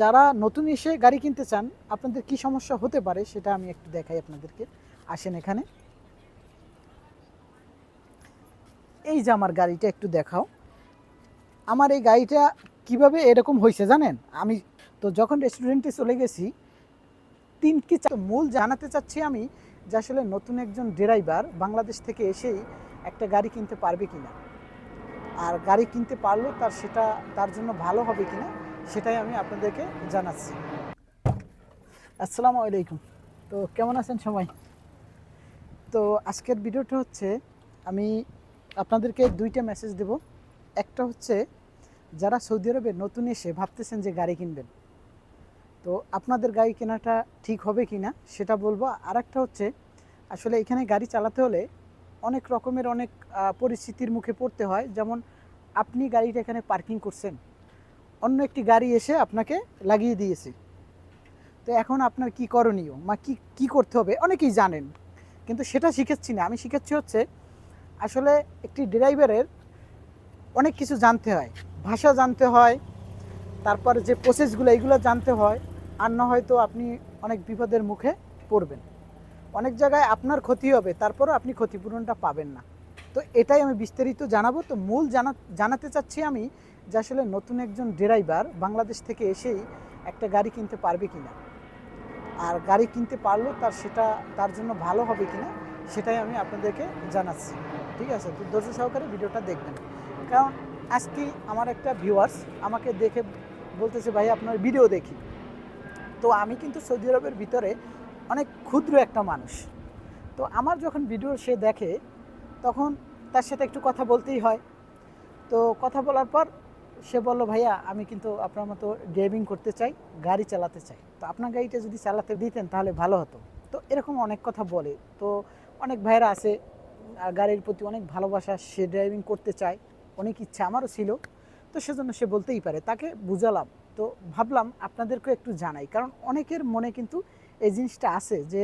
যারা নতুন এসে গাড়ি কিনতে চান, আপনাদের কি সমস্যা হতে পারে সেটা আমি একটু দেখাই আপনাদেরকে। আসেন এখানে। এই যে আমার গাড়িটা একটু দেখাও। আমার এই গাড়িটা কীভাবে এরকম হয়েছে জানেন? আমি তো যখন রেস্টুরেন্টে চলে গেছি, তিন কি মূল জানাতে চাচ্ছি আমি যে আসলে নতুন একজন ড্রাইভার বাংলাদেশ থেকে এসেই একটা গাড়ি কিনতে পারবে কিনা। আর গাড়ি কিনতে পারলেও তার সেটা, তার জন্য ভালো হবে কিনা সেটাই আমি আপনাদেরকে জানাচ্ছি। আসসালামু আলাইকুম। তো কেমন আছেন সবাই? তো আজকের ভিডিওটা হচ্ছে, আমি আপনাদেরকে দুইটা মেসেজ দেব। একটা হচ্ছে, যারা সৌদি আরবে নতুন এসে ভাবতেছেন যে গাড়ি কিনবেন, তো আপনাদের গাড়ি কেনাটা ঠিক হবে কি না সেটা বলব। আর একটা হচ্ছে, আসলে এখানে গাড়ি চালাতে হলে অনেক রকমের অনেক পরিস্থিতির মুখে পড়তে হয়। যেমন, আপনি গাড়িটা এখানে পার্কিং করছেন অন্য একটি গাড়ি এসে আপনাকে লাগিয়ে দিয়েছে। তো এখন আপনার কি করণীয়? মা, কি কি করতে হবে? অনেকেই জানেন, কিন্তু সেটা শিখাচ্ছি না। আমি শিখেছি হচ্ছে, আসলে একটি ড্রাইভারের অনেক কিছু জানতে হয়। ভাষা জানতে হয়, তারপর যে প্রসেসগুলো এগুলো জানতে হয়, আর না হয়তো আপনি অনেক বিপদের মুখে পড়বেন। অনেক জায়গায় আপনার ক্ষতি হবে, তারপরও আপনি ক্ষতিপূরণটা পাবেন না। তো এটাই আমি বিস্তারিত জানাব। তো মূল জানা, জানাতে চাচ্ছি আমি যে আসলে নতুন একজন ড্রাইভার বাংলাদেশ থেকে এসেই একটা গাড়ি কিনতে পারবে কি না আর গাড়ি কিনতে পারলেও তার সেটা, তার জন্য ভালো হবে কি না সেটাই আমি আপনাদেরকে জানাচ্ছি। ঠিক আছে? তো ধৈর্য সহকারে ভিডিওটা দেখবেন। কারণ আজকে আমার একটা ভিউয়ার্স আমাকে দেখে বলতেছে, ভাই, আপনার ভিডিও দেখি। তো আমি কিন্তু সৌদি আরবের ভিতরে অনেক ক্ষুদ্র একটা মানুষ। তো আমার যখন ভিডিও সে দেখে, তখন তার সাথে একটু কথা বলতেই হয়। তো কথা বলার পর সে বলল, ভাইয়া, আমি কিন্তু আপনার মতো ড্রাইভিং করতে চাই, গাড়ি চালাতে চাই। তো আপনার গাড়িটা যদি চালাতে দিতেন তাহলে ভালো হতো। তো এরকম অনেক কথা বলে। তো অনেক ভাইয়েরা আছে গাড়ির প্রতি অনেক ভালোবাসা, সে ড্রাইভিং করতে চায়, অনেক ইচ্ছা আমারও ছিল। তো সেজন্য সে বলতেই পারে, তাকে বুঝালাম। তো ভাবলাম আপনাদেরকেও একটু জানাই, কারণ অনেকের মনে কিন্তু এই জিনিসটা আছে যে,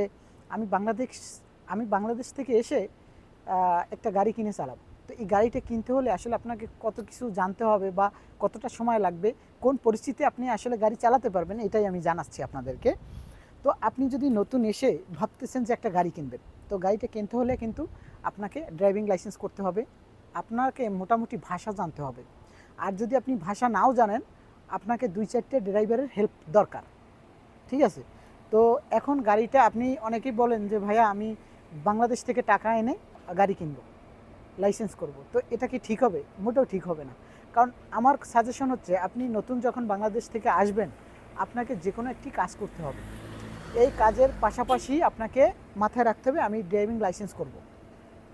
আমি বাংলাদেশ আমি বাংলাদেশ থেকে এসে একটা গাড়ি কিনে চালাবো। তো এই গাড়িটা কিনতে হলে আসলে আপনাকে কত কিছু জানতে হবে বা কতটা সময় লাগবে, কোন পরিস্থিতি আপনি আসলে গাড়ি চালাতে পারবেন, এটাই আমি জানাচ্ছি আপনাদেরকে। তো আপনি যদি নতুন এসে ভাবতেছেন যে একটা গাড়ি কিনবেন, তো গাড়িটা কিনতে হলে কিন্তু আপনাকে ড্রাইভিং লাইসেন্স করতে হবে, আপনাকে মোটামুটি ভাষা জানতে হবে। আর যদি আপনি ভাষা নাও জানেন, আপনাকে দুই চারটে ড্রাইভারের হেল্প দরকার, ঠিক আছে? তো এখন গাড়িটা আপনি অনেকেই বলেন যে, ভাইয়া, আমি বাংলাদেশ থেকে টাকা এনে গাড়ি কিনবো। লাইসেন্স করব। তো এটা কি ঠিক হবে? মোটেও ঠিক হবে না। কারণ আমার সাজেশন হচ্ছে, আপনি নতুন যখন বাংলাদেশ থেকে আসবেন, আপনাকে যে কোনো একটি কাজ করতে হবে। এই কাজের পাশাপাশি আপনাকে মাথায় রাখতে হবে, আমি ড্রাইভিং লাইসেন্স করব।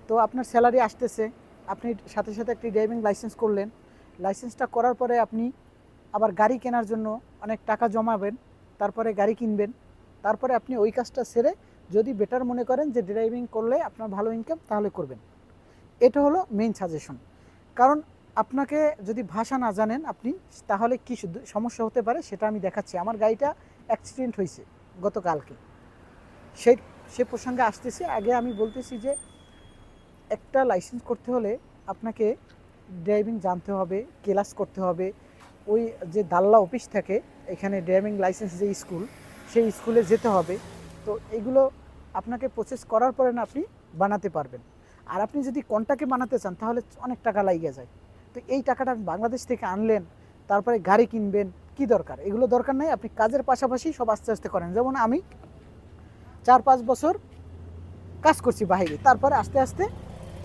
তো আপনার স্যালারি আসতেছে, আপনি সাথে সাথে একটি ড্রাইভিং লাইসেন্স করলেন। লাইসেন্সটা করার পরে আপনি আবার গাড়ি কেনার জন্য অনেক টাকা জমাবেন, তারপরে গাড়ি কিনবেন। তারপরে আপনি ওই কাজটা সেরে যদি বেটার মনে করেন যে ড্রাইভিং করলে আপনার ভালো ইনকাম তাহলে করবেন। এটা হলো মেইন সাজেশন কারণ আপনাকে যদি ভাষা না জানেন আপনি, তাহলে কি সমস্যা হতে পারে সেটা আমি দেখাচ্ছি। আমার গাড়িটা অ্যাক্সিডেন্ট হয়েছে গতকালকে। সেই সে প্রসঙ্গে আসতেছি। আগে আমি বলতেছি যে একটা লাইসেন্স করতে হলে আপনাকে ড্রাইভিং জানতে হবে ক্লাস করতে হবে। ওই যে দাল্লা অফিস থাকে, এখানে ড্রাইভিং লাইসেন্স যে স্কুল সেই স্কুলে যেতে হবে। তো এগুলো আপনাকে প্রসেস করার পরে না আপনি বানাতে পারবেন। আর আপনি যদি কন্টাকে বানাতে চান, তাহলে অনেক টাকা লাগিয়ে যায়। তো এই টাকাটা আপনি বাংলাদেশ থেকে আনলেন, তারপরে গাড়ি কিনবেন, কি দরকার? এগুলো দরকার নাই, আপনি কাজের পাশাপাশি সব আস্তে আস্তে করেন। যেমন আমি চার পাঁচ বছর কাজ করছি বাইরে তারপরে আস্তে আস্তে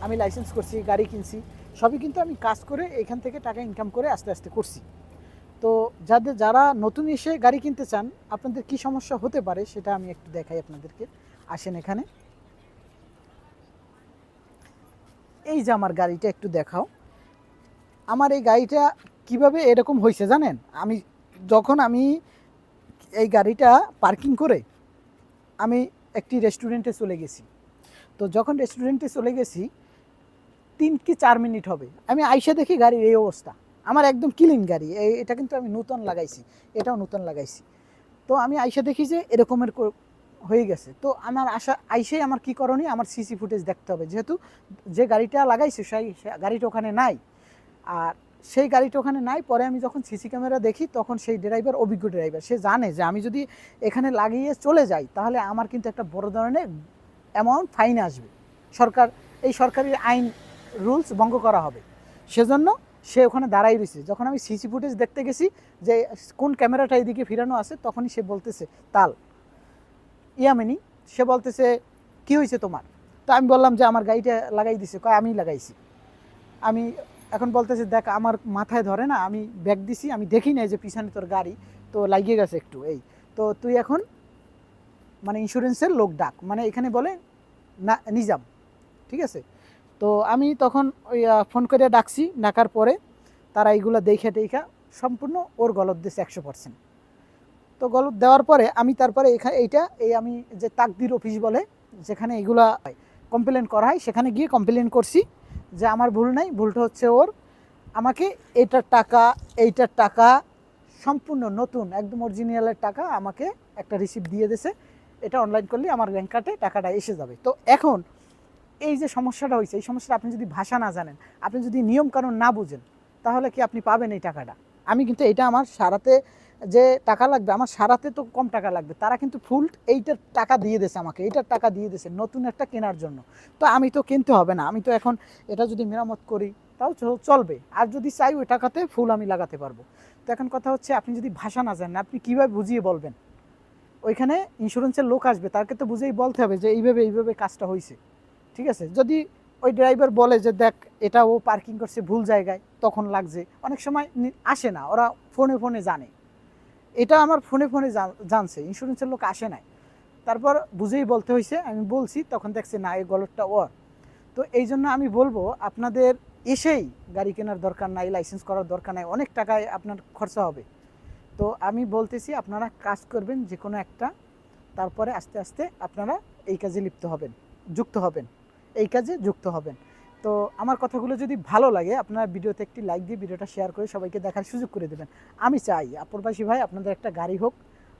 আমি লাইসেন্স করছি, গাড়ি কিনছি, সবই কিন্তু আমি কাজ করে এখান থেকে টাকা ইনকাম করে আস্তে আস্তে করছি। তো যাদের, যারা নতুন এসে গাড়ি কিনতে চান, আপনাদের কি সমস্যা হতে পারে সেটা আমি একটু দেখাই আপনাদেরকে। আসেন এখানে। এই যে আমার গাড়িটা একটু দেখাও। আমার এই গাড়িটা কীভাবে এরকম হয়েছে জানেন? আমি যখন আমি এই গাড়িটা পার্কিং করে আমি একটি রেস্টুরেন্টে চলে গেছি। তো যখন রেস্টুরেন্টে চলে গেছি, তিন কি চার মিনিট হবে। আমি আইসা দেখি গাড়ির এই অবস্থা। আমার একদম ক্লিন গাড়ি। এটা কিন্তু আমি নূতন লাগাইছি। এটাও নূতন লাগাইছি। তো আমি আইসা দেখি যে এরকমের হয়ে গেছে। তো আমার আশা, আইসেই আমার কি করণীয়? আমার সিসি ফুটেজ দেখতে হবে। যেহেতু যে গাড়িটা লাগাইছে, সেই গাড়িটা ওখানে নাই। আর সেই গাড়িটা ওখানে নাই, পরে আমি যখন সিসি ক্যামেরা দেখি, তখন সেই ড্রাইভার অভিজ্ঞ ড্রাইভার সে জানে যে আমি যদি এখানে লাগিয়ে চলে যাই, তাহলে আমার কিন্তু একটা বড় ধরনের অ্যামাউন্ট ফাইন আসবে। সরকার, এই সরকারি আইন রুলস ভঙ্গ করা হবে। সেজন্য সে ওখানে দাঁড়াই রয়েছে। যখন আমি সিসি ফুটেজ দেখতে গেছি, যে কোন ক্যামেরাটা এইদিকে ফিরানো আছে, তখনই সে বলতেছে, তাল। ইয়ামিনী সে বলতেছে, কি হয়েছে তোমার? তো আমি বললাম যে, আমার গাড়িটা লাগাই দিছে। কয়, আমি লাগাইছি। আমি এখন বলতেছে, দেখ, আমার মাথায় ধরে না, আমি ব্যাগ দিছি, আমি দেখি নাই যে পিছনে তোর গাড়ি, তো লাগিয়ে গেছে একটু, এই, তো তুই এখন মানে ইন্স্যুরেন্সের লোক ডাক। মানে এখানে বলে, না, নিজাম। ঠিক আছে? তো আমি তখন ওই ফোন করে ডাকছি, ডাকার পরে তারা এইগুলো দেখে টেখা সম্পূর্ণ ওর গলত দিয়েছে একশো পার্সেন্ট তো গলত দেওয়ার পরে আমি তারপরে এখানে এইটা, এই আমি যে তাকদির অফিস বলে, যেখানে এগুলা কমপ্লেন করা হয়, সেখানে গিয়ে কমপ্লেন করছি যে আমার ভুল নাই, ভুলটা হচ্ছে ওর। আমাকে এইটার টাকা এইটার টাকা, সম্পূর্ণ নতুন, একদম অরিজিনালের টাকা আমাকে একটা রিসিপ্ট দিয়ে দিয়েছে। এটা অনলাইন করলে আমার ব্যাংক কার্ডে টাকাটা এসে যাবে। তো এখন এই যে সমস্যাটা হয়েছে, এই সমস্যাটা আপনি যদি ভাষা না জানেন, আপনি যদি নিয়মকানুন না বুঝেন, তাহলে কি আপনি পাবেন এই টাকাটা? আমি কিন্তু এটা আমার সারাতে যে টাকা লাগবে, আমার সারাতে তো কম টাকা লাগবে। তারা কিন্তু ফুল এইটার টাকা দিয়ে দিয়েছে আমাকে, এইটার টাকা দিয়ে দিয়েছে, নতুন একটা কেনার জন্য। তো আমি তো কিনতে হবে না, আমি তো এখন এটা যদি মেরামত করি, তাও চলবে। আর যদি চাই ওই টাকাতে ফুল আমি লাগাতে পারব। তো এখন কথা হচ্ছে, আপনি যদি ভাষা না জানেন, আপনি কীভাবে বুঝিয়ে বলবেন? ওইখানে ইন্স্যুরেন্সের লোক আসবে তাকে তো বুঝেই বলতে হবে যে এইভাবে এইভাবে কাজটা হয়েছে ঠিক আছে? যদি ওই ড্রাইভার বলে যে, দেখ, এটা ও পার্কিং করছে ভুল জায়গায়, তখন লাগছে। অনেক সময় আসে না, ওরা ফোনে ফোনে জানে। এটা আমার ফোনে ফোনে জানছে ইন্স্যুরেন্সের লোক আসে নাই। তারপর বুঝেই বলতে হয়েছে আমি বলছি, তখন দেখছে না, এই গলতটা ওর। তো এই জন্য আমি বলব, আপনাদের এসেই গাড়ি কেনার দরকার নাই লাইসেন্স করার দরকার নাই, অনেক টাকায় আপনার খরচা হবে। তো আমি বলতেছি, আপনারা কাজ করবেন যে কোনো একটা, তারপরে আস্তে আস্তে আপনারা এই কাজে লিপ্ত হবেন, যুক্ত হবেন। এই কাজে যুক্ত হবেন। তো আমার কথাগুলো যদি ভালো লাগে, আপনারা ভিডিওতে একটি লাইক দিয়ে ভিডিওটা শেয়ার করে সবাইকে দেখার সুযোগ করে দেবেন। আমি চাই প্রবাসী ভাই, আপনাদের একটা গাড়ি হোক,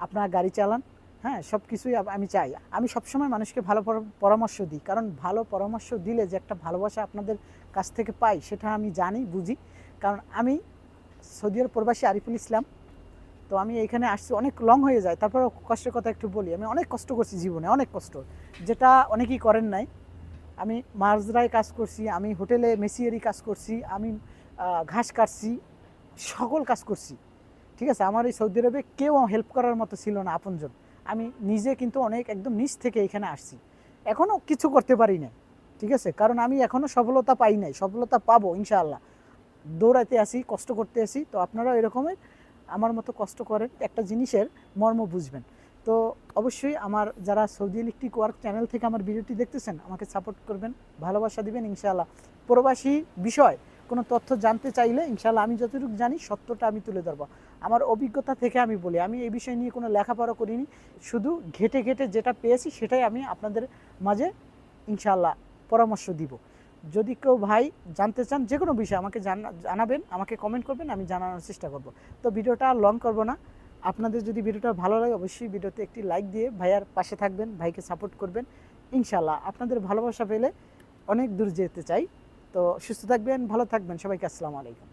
আপনারা গাড়ি চালান হ্যাঁ সব কিছুই আমি চাই। আমি সবসময় মানুষকে ভালো পরামর্শ দিই, কারণ ভালো পরামর্শ দিলে যে একটা ভালোবাসা আপনাদের কাছ থেকে পাই, সেটা আমি জানি, বুঝি। কারণ আমি সৌদি প্রবাসী আরিফুল ইসলাম, তো আমি এখানে আসছি, অনেক লং হয়ে যায়। তারপর কষ্টের কথা একটু বলি, আমি অনেক কষ্ট করছি জীবনে, অনেক কষ্ট। যেটা অনেকেই করেন নাই আমি মার্জরায় কাজ করছি, আমি হোটেলে মেসিয়ারি কাজ করছি, আমি ঘাস কাটছি, সকল কাজ করছি। ঠিক আছে? আমার এই সৌদি আরবে কেউ হেল্প করার মতো ছিল না আপনজন। আমি নিজে কিন্তু অনেক একদম নিচ থেকে এখানে আসছি। এখনও কিছু করতে পারি না ঠিক আছে? কারণ আমি এখনও সফলতা পাই নাই। সফলতা পাবো, ইনশাআল্লাহ। দৌড়াতে আসি, কষ্ট করতে আসি। তো আপনারাও এরকমের আমার মতো কষ্ট করেন। একটা জিনিসের মর্ম বুঝবেন। তো অবশ্যই আমার যারা সৌদি ইলেকট্রিক ওয়ার্ক চ্যানেল থেকে আমার ভিডিওটি দেখতেছেন, আমাকে সাপোর্ট করবেন, ভালোবাসা দিবেন, ইনশাআল্লাহ। প্রবাসী বিষয়, কোনো তথ্য জানতে চাইলে ইনশাআল্লাহ আমি যতটুকু জানি সত্যটা আমি তুলে ধরবো। আমার অভিজ্ঞতা থেকে আমি বলি, আমি এই বিষয় নিয়ে কোনো লেখাপড়া করিনি, শুধু ঘেটে ঘেটে যেটা পেয়েছি সেটাই আমি আপনাদের মাঝে ইনশাআল্লাহ পরামর্শ দিব। যদি কেউ ভাই জানতে চান যে কোনো বিষয় আমাকে জানা- জানাবেন, আমাকে কমেন্ট করবেন, আমি জানানোর চেষ্টা করব। তো ভিডিওটা আর লং করব না। আপনাদের যদি ভিডিওটা ভালো লাগে, অবশ্যই ভিডিওতে একটি লাইক দিয়ে ভাইয়ার পাশে থাকবেন, ভাইকে সাপোর্ট করবেন। ইনশাল্লাহ আপনাদের ভালোবাসা পেলে অনেক দূর যেতে চাই। তো সুস্থ থাকবেন, ভালো থাকবেন সবাইকে, আসসালামু আলাইকুম।